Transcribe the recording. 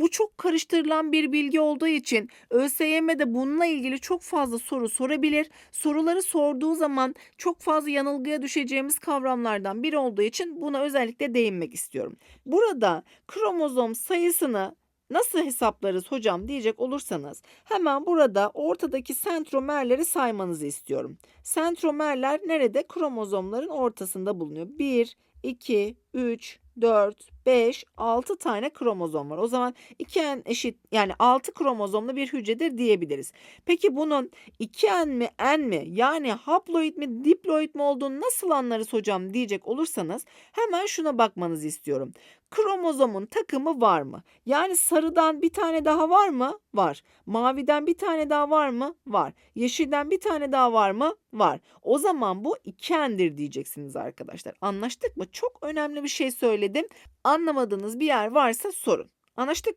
Bu çok karıştırılan bir bilgi olduğu için ÖSYM'de bununla ilgili çok fazla soru sorabilir. Soruları sorduğu zaman çok fazla yanılgıya düşeceğimiz kavramlardan biri olduğu için buna özellikle değinmek istiyorum. Burada kromozom sayısını nasıl hesaplarız hocam diyecek olursanız hemen burada ortadaki sentromerleri saymanızı istiyorum. Sentromerler nerede? Kromozomların ortasında bulunuyor. 1, 2, 3, 4, 5, 6 tane kromozom var. O zaman 2n eşit yani 6 kromozomlu bir hücredir diyebiliriz. Peki bunun 2n mi n mi yani haploid mi diploid mi olduğunu nasıl anlarız hocam diyecek olursanız hemen şuna bakmanızı istiyorum. Kromozomun takımı var mı? Yani sarıdan bir tane daha var mı? Var. Maviden bir tane daha var mı? Var. Yeşilden bir tane daha var mı? Var. O zaman bu 2n'dir diyeceksiniz arkadaşlar. Anlaştık mı? Çok önemli bir şey söyledim. Anlamadığınız bir yer varsa sorun. Anlaştık?